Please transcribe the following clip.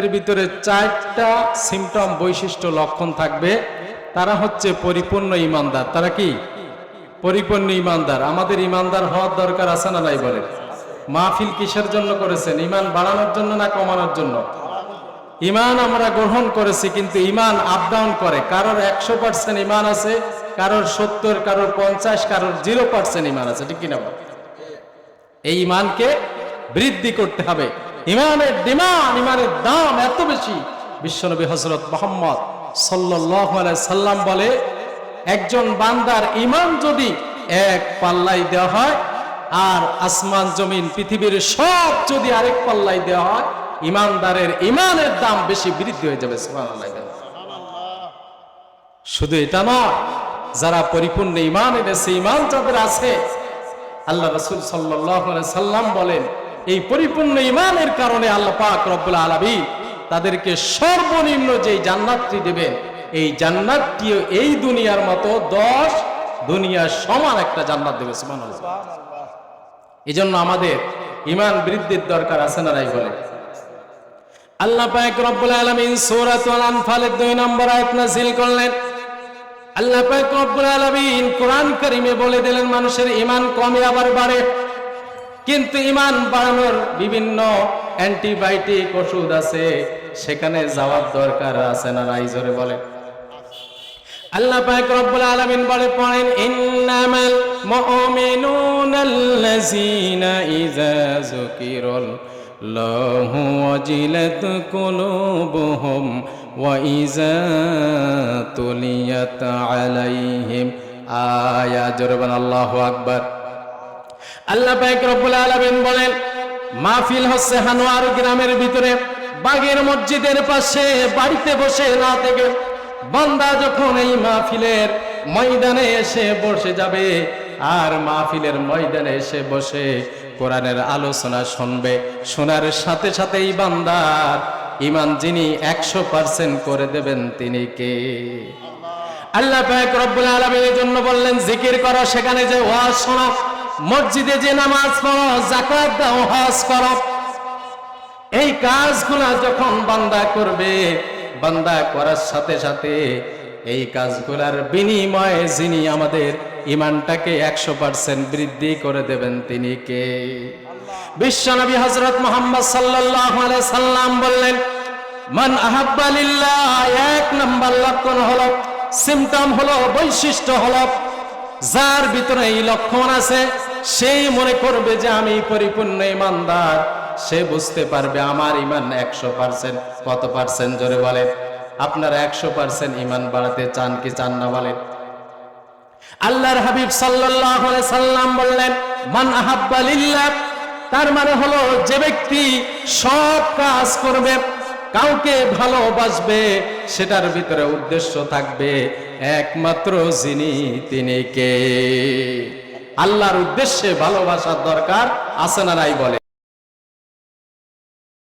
এর ভিতরে চারটা সিমটম বৈশিষ্ট্য লক্ষণ থাকবে। তারা হচ্ছে পরিপূর্ণ ইমানদার। তারা কি? পরিপূর্ণ ইমানদার। আমাদের ইমানদার হওয়ার দরকার আছে না নাই বলে মাহফিল কিসের জন্য করেছেন? ইমান বাড়ানোর জন্য না কমানোর জন্য? ইমান আমরা গ্রহণ করেছি, কিন্তু ইমান আপ ডাউন করে। কারোর একশো পার্সেন্ট ইমান আছে, কারোর সত্তর, কারোর পঞ্চাশ, কারোর জিরো পার্সেন্ট ইমান আছে। ঠিক কিনা এই ইমানকে বৃদ্ধি করতে হবে। ইমানের ডিমান্ড, ইমানের দাম এত বেশি বিশ্বনবী হজরত মোহাম্মদ সাল্লাম বলে, একজন বান্দার ইমান যদি এক পাল্লাই দেওয়া হয়, আর আসমান, জমিন, পৃথিবীর সব যদি আরেক পাল্লাই দেওয়া হয় ইমানদারের ইমানের দাম বেশি বৃদ্ধি হয়ে যাবে। শুধু এটা নয় যারা পরিপূর্ণ ইমান এনেছে ইমান যাদের আছে, আল্লাহ রসুল সাল্লাহ সাল্লাম বলেন এই পরিপূর্ণ ইমানের কারণে আল্লাহ পাক রব্বুল আলমী তাদেরকে সর্বনিম্ন যে জান্নাতটি দেবেন, এই জান্নাতটিও এই দুনিয়ার মতো দশ দুনিয়ার সমান একটা জান্নাত দেবে, সুবহানাল্লাহ। এই জন্য আমাদের ইমান বৃদ্ধির দরকার আছে না নাই বলে? আল্লাহ পাক রব্বুল আলামিন সূরাতুল আনফালের 2 নম্বর আয়াত নাযিল করলেন। আল্লাহ পাক রব্বুল আলামিন কোরআন কারীমে বলে দিলেন, মানুষের ঈমান কমে আবার বাড়ে। কিন্তু ইমান বাড়ানোর বিভিন্ন অ্যান্টিবায়োটিক ওষুধ আছে, সেখানে যাওয়ার দরকার আছে না নাই? জোরে বলে আল্লাহ পাক রব্বুল আলামিন বলে, পড়েন, ইন্নামাল মুমিনুনাল্লাযীনা ইযা যুকিরাল লাহু ওয়াজিলাত কুলুবুহুম ওয়া ইযা তুলিয়াত আলাইহিম। আয়া জরবান আল্লাহু আকবার। আল্লাহ পাক রব্বুল আলামিন বলেন, মাহফিল হচ্ছে হানোয়ার গ্রামের ভিতরে, বাগের মসজিদের পাশে, বাড়িতে বসে না থেকে বান্দা যখন এই মাহফিলের ময়দানে এসে বসে যাবে, আর মাহফিলের ময়দানে এসে বসে কোরআনের আলোচনা শুনবে, শোনার সাথে সাথেই বান্দার ইমান যিনি একশো পার্সেন্ট করে দেবেন তিনি কে? আল্লাহ পাক রব্বুল আলামিনের জন্য বললেন, জিকির করো, সেখানে যে ওয়াজ শোনো মসজিদে যে নামাজ পড়ো যাকাত দাও হজ করো। এই কাজগুলা যখন বান্দা করবে বান্দা করার সাথে সাথে এই কাজগুলার বিনিময়ে যিনি আমাদের ইমানটাকে একশো পার্সেন্ট বৃদ্ধি করে দেবেন তিনি কে? বিশ্বনবী হজরত মোহাম্মদ সাল্লাহ সাল্লাম বললেন মান আহাব্বালিল্লাহ এক নম্বর লক্ষণ হলো সিমটম হলো বৈশিষ্ট্য হলো যার ভিতরে এই লক্ষণ আছে, সেই মনে করবে যে আমি পরিপূর্ণ ইমানদার। সে বুঝতে পারবে আমার ইমান একশো পার্সেন্ট। কত পার্সেন্ট জোরে বলেন? আপনারা একশো পার্সেন্ট ইমান বাড়াতে চান কি চান না বলেন? আল্লাহর হাবিব সাল্লাল্লাহু সাল্লাম বললেন, মান আহাব্বা লিল্লাহ। তার মানে হলো যে ব্যক্তি সব কাজ করবে, কাউকে ভালোবাসবে, সেটার ভিতরে উদ্দেশ্য থাকবে। একমাত্র যিনি তিনি কে? আল্লাহর উদ্দেশ্যে ভালোবাসার দরকার আছে না নাই বলে।